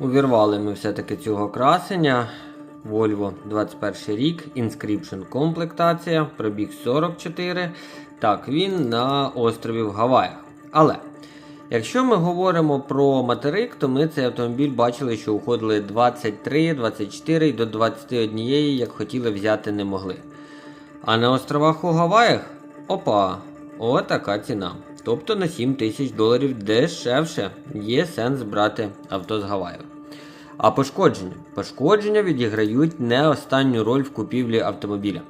Увірвали ми все-таки цього красення. Volvo 21 рік, Inscription комплектація, пробіг 44. Так, він на острові в Гаваях. Але якщо ми говоримо про материк, то ми цей автомобіль бачили, що уходили 23, 24 і до 21, як хотіли взяти не могли. А на островах у Гаваях опа, отака ціна. Тобто на 7 тисяч доларів дешевше є сенс брати авто з Гаваїв. А пошкодження? Пошкодження відіграють не останню роль в купівлі автомобіля.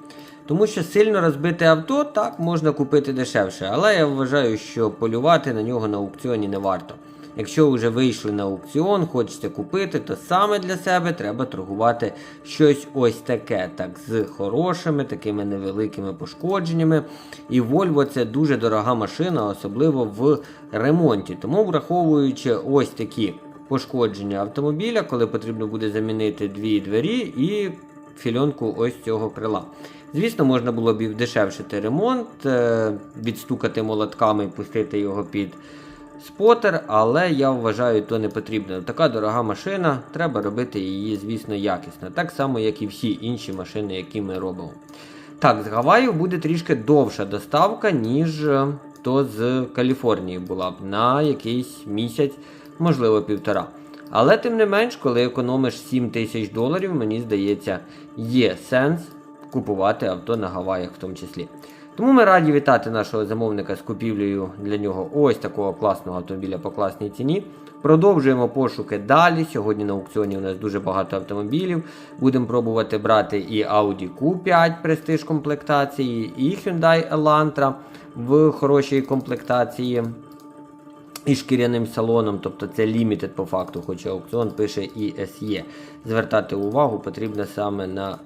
Тому що сильно розбите авто так можна купити дешевше, але я вважаю, що полювати на нього на аукціоні не варто. Якщо вже вийшли на аукціон, хочете купити, то саме для себе треба торгувати щось ось таке, так з хорошими, такими невеликими пошкодженнями. І Volvo це дуже дорога машина, особливо в ремонті. Тому враховуючи ось такі пошкодження автомобіля, коли потрібно буде замінити дві двері і фільонку ось цього крила. Звісно, можна було б і вдешевшити ремонт, е, відстукати молотками і пустити його під спотер, але я вважаю, то не потрібно. Така дорога машина, треба робити її, звісно, якісно. Так само, як і всі інші машини, які ми робимо. Так, з Гаваю буде трішки довша доставка, ніж е, то з Каліфорнії була б на якийсь місяць, можливо, півтора. Але тим не менш, коли економиш 7 тисяч доларів, мені здається, є сенс купувати авто на Гаваях в тому числі. Тому ми раді вітати нашого замовника з купівлею для нього ось такого класного автомобіля по класній ціні. Продовжуємо пошуки далі. Сьогодні на аукціоні у нас дуже багато автомобілів. Будемо пробувати брати і Audi Q5 престиж комплектації, і Hyundai Elantra в хорошій комплектації і шкіряним салоном, тобто це лімітед по факту, хоч аукціон пише і SE. Звертати увагу потрібно саме на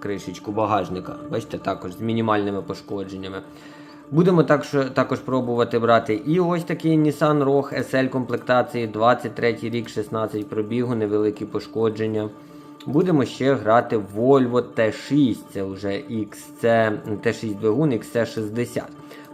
кришечку багажника. Бачите, також з мінімальними пошкодженнями. Будемо також, також пробувати брати і ось такий Nissan Rogue SL комплектації 23 рік, 16 пробігу, невеликі пошкодження. Будемо ще грати Volvo T6, це вже XC, T6 двигун XC60.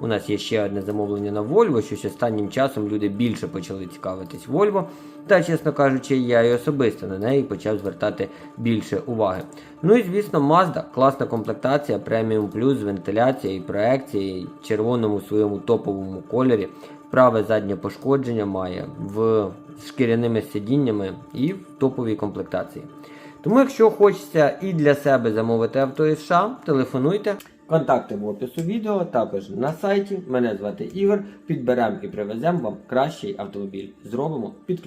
У нас є ще одне замовлення на Volvo, щось останнім часом люди більше почали цікавитись Volvo. Та, чесно кажучи, я і особисто на неї почав звертати більше уваги. Ну і звісно, Mazda, класна комплектація, Premium Plus, вентиляція і проекція, в червоному своєму топовому кольорі. Праве заднє пошкодження має в з шкіряними сидіннями і в топовій комплектації. Тому, якщо хочеться і для себе замовити авто із США, телефонуйте. Контакти в опису відео, також на сайті. Мене звати Ігор. Підберемо і привеземо вам кращий автомобіль. Зробимо під.